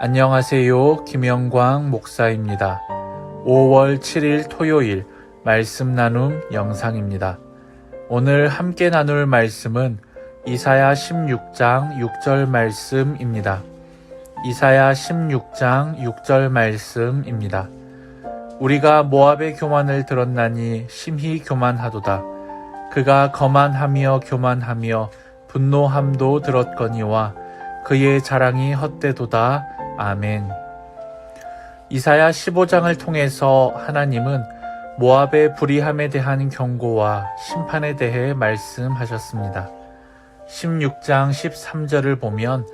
안녕하세요. 김영광 목사입니다. 5월 7일 토요일 말씀 나눔 영상입니다. 오늘 함께 나눌 말씀은 이사야 16장 6절 말씀입니다. 이사야 16장 6절 말씀입니다. 우리가 모압의 교만을 들었나니 심히 교만하도다. 그가 거만하며 교만하며 분노함도 들었거니와 그의 자랑이 헛되도다. 아멘. 이사야 15장을 통해서 하나님은 모압의 불의함에 대한 경고와 심판에 대해 말씀하셨습니다. 16장 13절을 보면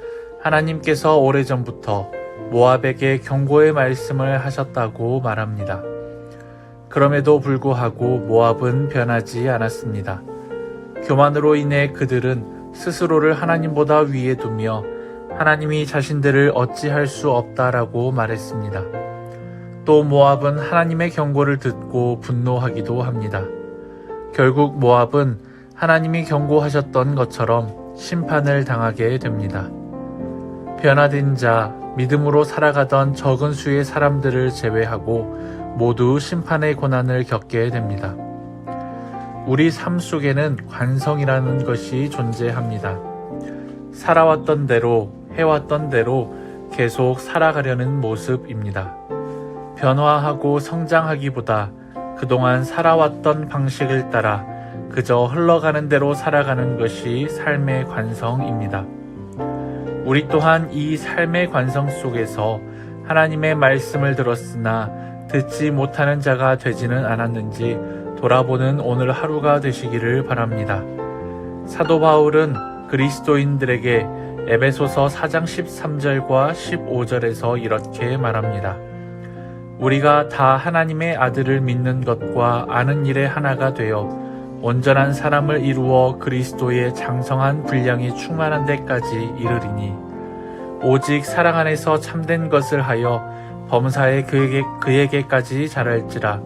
하나님께서 오래전부터 모압에게 경고의 말씀을 하셨다고 말합니다. 그럼에도 불구하고 모압은 변하지 않았습니다. 교만으로 인해 그들은 스스로를 하나님보다 위에 두며 하나님이 자신들을 어찌할 수 없다라고 말했습니다. 또 모압은 하나님의 경고를 듣고 분노하기도 합니다. 결국 모압은 하나님이 경고하셨던 것처럼 심판을 당하게 됩니다. 변화된 자, 믿음으로 살아가던 적은 수의 사람들을 제외하고 모두 심판의 고난을 겪게 됩니다. 우리 삶 속에는 관성이라는 것이 존재합니다. 살아왔던 대로, 해왔던 대로 계속 살아가려는 모습입니다. 변화하고 성장하기보다 그동안 살아왔던 방식을 따라 그저 흘러가는 대로 살아가는 것이 삶의 관성입니다. 우리 또한 이 삶의 관성 속에서 하나님의 말씀을 들었으나 듣지 못하는 자가 되지는 않았는지 돌아보는 오늘 하루가 되시기를 바랍니다. 사도 바울은 그리스도인들에게 에베소서 4장 13절과 15절에서 이렇게 말합니다. 우리가 다 하나님의 아들을 믿는 것과 아는 일에 하나가 되어 온전한 사람을 이루어 그리스도의 장성한 분량이 충만한 데까지 이르리니 오직 사랑 안에서 참된 것을 하여 범사에 그에게 그에게까지 자랄지라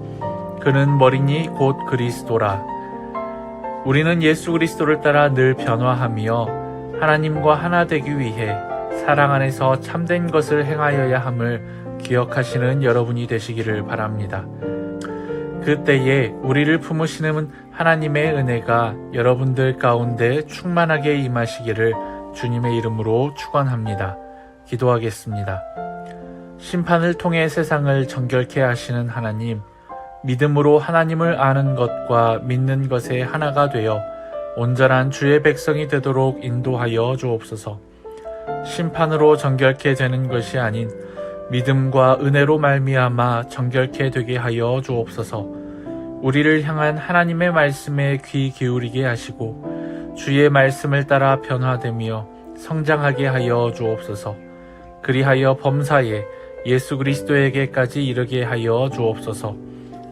그는 머리니 곧 그리스도라 우리는 예수 그리스도를 따라 늘 변화하며 하나님과 하나 되기 위해 사랑 안에서 참된 것을 행하여야 함을 기억하시는 여러분이 되시기를 바랍니다. 그때에 우리를 품으시는 하나님의 은혜가 여러분들 가운데 충만하게 임하시기를 주님의 이름으로 축원합니다. 기도하겠습니다. 심판을 통해 세상을 정결케 하시는 하나님, 믿음으로 하나님을 아는 것과 믿는 것에 하나가 되어 온전한 주의 백성이 되도록 인도하여 주옵소서. 심판으로 정결케 되는 것이 아닌 믿음과 은혜로 말미암아 정결케 되게 하여 주옵소서. 우리를 향한 하나님의 말씀에 귀 기울이게 하시고 주의 말씀을 따라 변화되며 성장하게 하여 주옵소서. 그리하여 범사에 예수 그리스도에게까지 이르게 하여 주옵소서.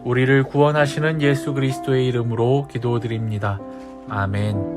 우리를 구원하시는 예수 그리스도의 이름으로 기도드립니다. 아멘.